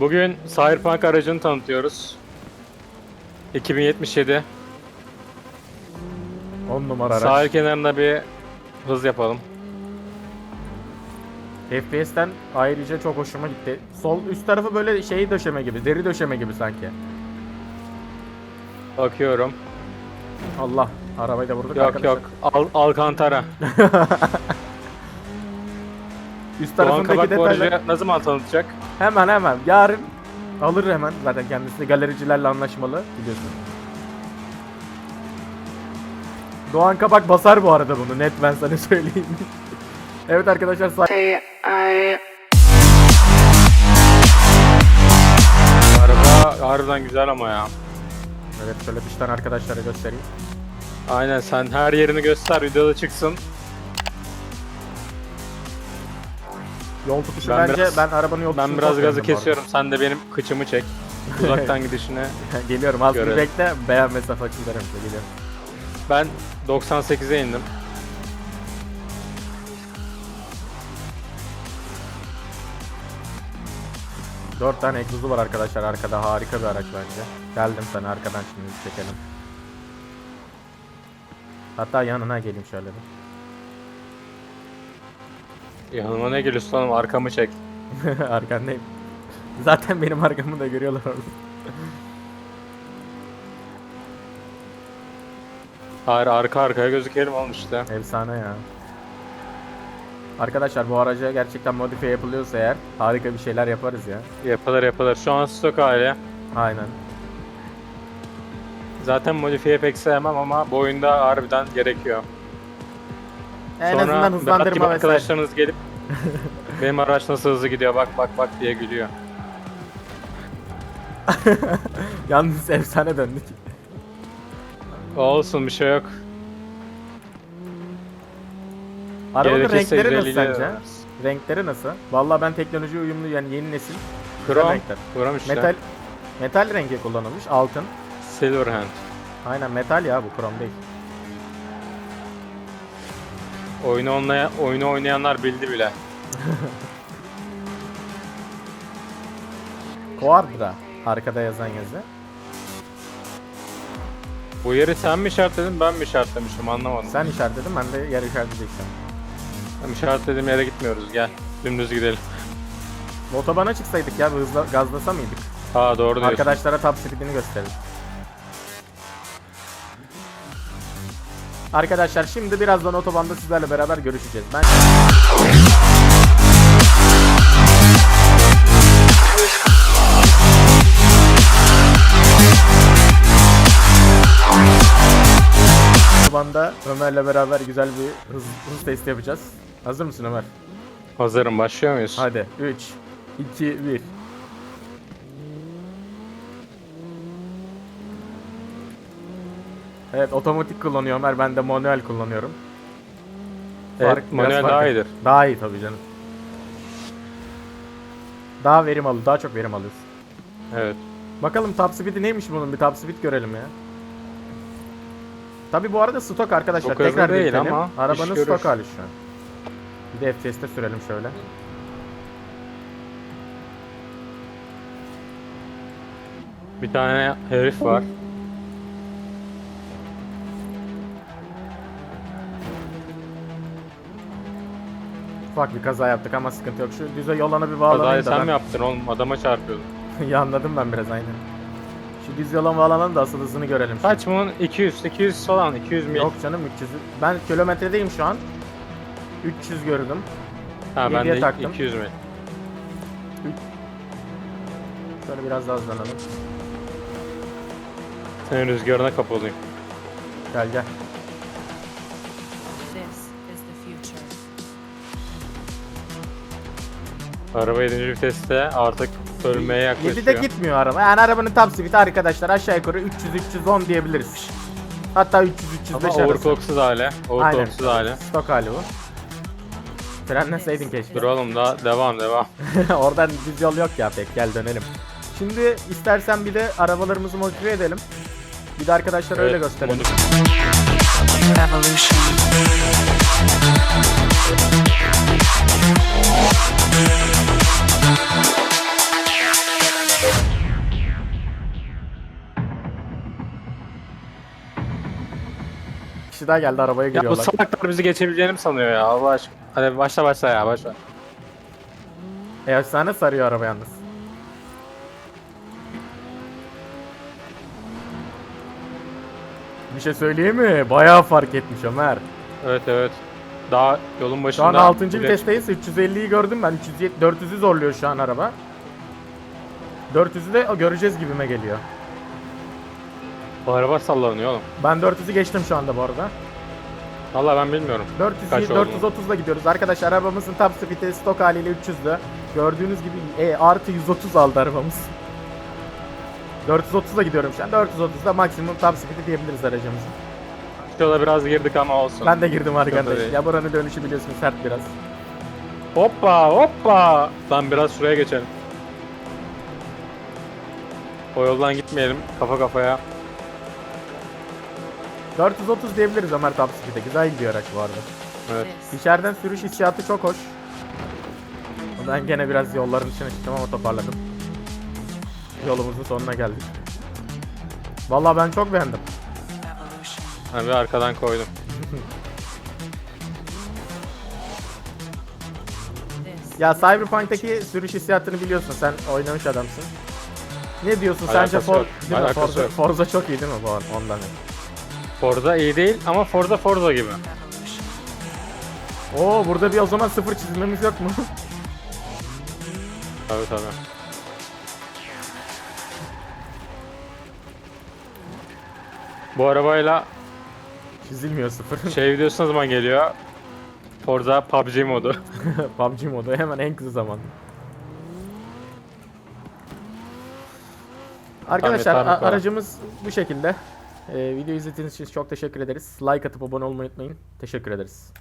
Bugün Cyberpunk aracını tanıtıyoruz. 2077. 10 numara araç. Sahil kenarında bir hız yapalım. FPS'ten ayrıca çok hoşuma gitti. Sol üst tarafı böyle şey döşeme gibi, deri döşeme gibi sanki. Bakıyorum. Allah, arabayı da vurduk Yok arkadaşlar. yok. Al Alcantara. Üst Doğan tarafındaki Kabak bu detaylar aracı ne zaman tanıtacak? hemen hemen yarın alır hemen. Zaten kendisi galericilerle anlaşmalı biliyorsun. Doğan Kabak basar bu arada bunu net ben sana söyleyeyim. evet arkadaşlar say- Say I Araba harbiden güzel ama ya. Evet şöyle dıştan arkadaşlara göstereyim. Aynen sen her yerini göster videoda çıksın. Yol tutuşu Ben bence biraz- ben arabanın yol Ben biraz gazı kesiyorum. Sen de benim kıçımı çek. Uzaktan gidişine. Geliyorum az bir bekle beğen mesafe size geliyorum. Ben 98'e indim. Dört tane egzozu var arkadaşlar arkada harika bir araç bence. Geldim sana arkadan şimdi çekelim. Hatta yanına geleyim şöyle bir. Yanıma ne geliyorsun oğlum arkamı çek. Arkandayım. Zaten benim arkamı da görüyorlar orada. Hayır arka arkaya gözükelim oğlum işte. Efsane ya. Arkadaşlar bu araca gerçekten modifiye yapılıyorsa eğer harika bir şeyler yaparız ya. Yapılır yapılır. Şu an stok hali. Aynen. Zaten modifiye pek sevmem ama bu oyunda harbiden gerekiyor. En Sonra azından Berat gibi hızlandırma vesaire. arkadaşlarınız gelip benim araç nasıl hızlı gidiyor bak bak bak diye gülüyor. Yalnız efsane döndük. Olsun bir şey yok. Arabanın Gerekirse renkleri nasıl 150 sence? Renkleri nasıl? Vallahi ben teknoloji uyumlu yani yeni nesil güzel Krom. renkler. Krom işte. Metal metal rengi kullanılmış. Altın. Silverhand. Aynen metal ya bu krom değil. Oyunu, oynaya, oyunu oynayanlar bildi bile. Quadra arkada yazan yazı. Bu yeri sen mi işaretledin ben mi işaretlemişim anlamadım. Sen işaretledin ben de yer işaretleyeceğim. Ben işaretlediğim yere gitmiyoruz gel. Dümdüz gidelim. Otobana çıksaydık ya hızla gazlasa mıydık? Ha doğru diyorsun. Arkadaşlara top speedini gösterin. Arkadaşlar şimdi birazdan otobanda sizlerle beraber görüşeceğiz. Ben otobanda Ömer'le beraber güzel bir hız, hız testi yapacağız. Hazır mısın Ömer? Hazırım başlıyor muyuz? Hadi 3 2 1 Evet otomatik kullanıyor Ömer ben de manuel kullanıyorum. Evet, Fark- manuel fark daha iyidir. Daha iyi tabii canım. Daha verim alıyor, daha çok verim alıyorsun. Evet. Bakalım top speed'i neymiş bunun bir top speed görelim ya. Tabi bu arada stok arkadaşlar Çok tekrar değil belirtelim. ama Arabanın görür. stok hali şu an. Bir de FPS'te sürelim şöyle. Bir tane herif var. Ufak bir kaza yaptık ama sıkıntı yok. Şu düze yolana bir Kazayı bağlanayım da sen ben. mi yaptın oğlum? Adama çarpıyordun. ya anladım ben biraz aynen. Şu düz yola bağlanalım da asıl hızını görelim. şimdi. Kaç bunun? 200, 200 falan, 200 mil. Yok canım 300. Ben kilometredeyim şu an. 300 gördüm. ha ben yediye de taktım. 200 mil. Şöyle biraz daha hızlanalım. Senin rüzgarına kapalıyım. Gel gel. Araba 7. viteste artık ölmeye yaklaşıyor. 7'de gitmiyor araba. Yani arabanın top speed'i arkadaşlar aşağı yukarı 300-310 diyebiliriz. Hatta 300-305 Ama arası. overclocksuz hali. Overclocksuz hali. Stok hali bu. Frenleseydin keşke. Dur oğlum daha devam devam. Oradan düz yol yok ya pek gel dönelim. Şimdi istersen bir de arabalarımızı modifiye edelim. Bir de arkadaşlar öyle Evet, gösterelim. modif- kişi daha geldi arabaya Ya bu salaklar bizi geçebileceğini mi sanıyor ya Allah aşkına? Hadi başla başla ya başla. E efsane sarıyor araba yalnız. Bir şey söyleyeyim mi? Bayağı fark etmiş Ömer. Evet evet. Daha yolun Şu başında. an 6. bile- vitesteyiz. 350'yi gördüm ben. 300, 400'ü zorluyor şu an araba. 400'ü de göreceğiz gibime geliyor. Bu araba sallanıyor oğlum. Ben 400'ü geçtim şu anda bu arada. Valla ben bilmiyorum. 400 Kaç oldu? 430'la gidiyoruz. Arkadaşlar arabamızın top speed'i stok haliyle 300'dü. Gördüğünüz gibi e, artı 130 aldı arabamız. 430'la gidiyorum şu an. 430'da maksimum top speed'i diyebiliriz aracımızın. Yola biraz girdik ama olsun. Ben de girdim arkadaş. Ya buranın dönüşü biliyorsun sert biraz. Hoppa hoppa. Lan biraz şuraya geçelim. O yoldan gitmeyelim kafa kafaya. 430 diyebiliriz Ömer top speed'e. Güzel gidiyor araç bu arada. Evet. İçeriden sürüş hissiyatı çok hoş. Ben gene biraz yolların dışına çıktım ama toparladım. Yolumuzun sonuna geldik. Vallahi ben çok beğendim. Ben bir arkadan koydum. Ya Cyberpunk'taki sürüş hissiyatını biliyorsun sen oynamış adamsın. Ne diyorsun Alakası sence For yok. değil mi? Alakası Forza, yok. Forza çok iyi değil mi bu arada ondan? Forza iyi değil ama Forza Forza gibi. Oo burada bir o zaman sıfır çizmemiz yok mu? Tabii tabii. Bu arabayla Çizilmiyor sıfır. şey videosu ne zaman geliyor? Forza PUBG modu. PUBG modu hemen en kısa zamanda. Arkadaşlar a- kadar. aracımız bu şekilde. Ee, video izlediğiniz için çok teşekkür ederiz. Like atıp abone olmayı unutmayın. Teşekkür ederiz.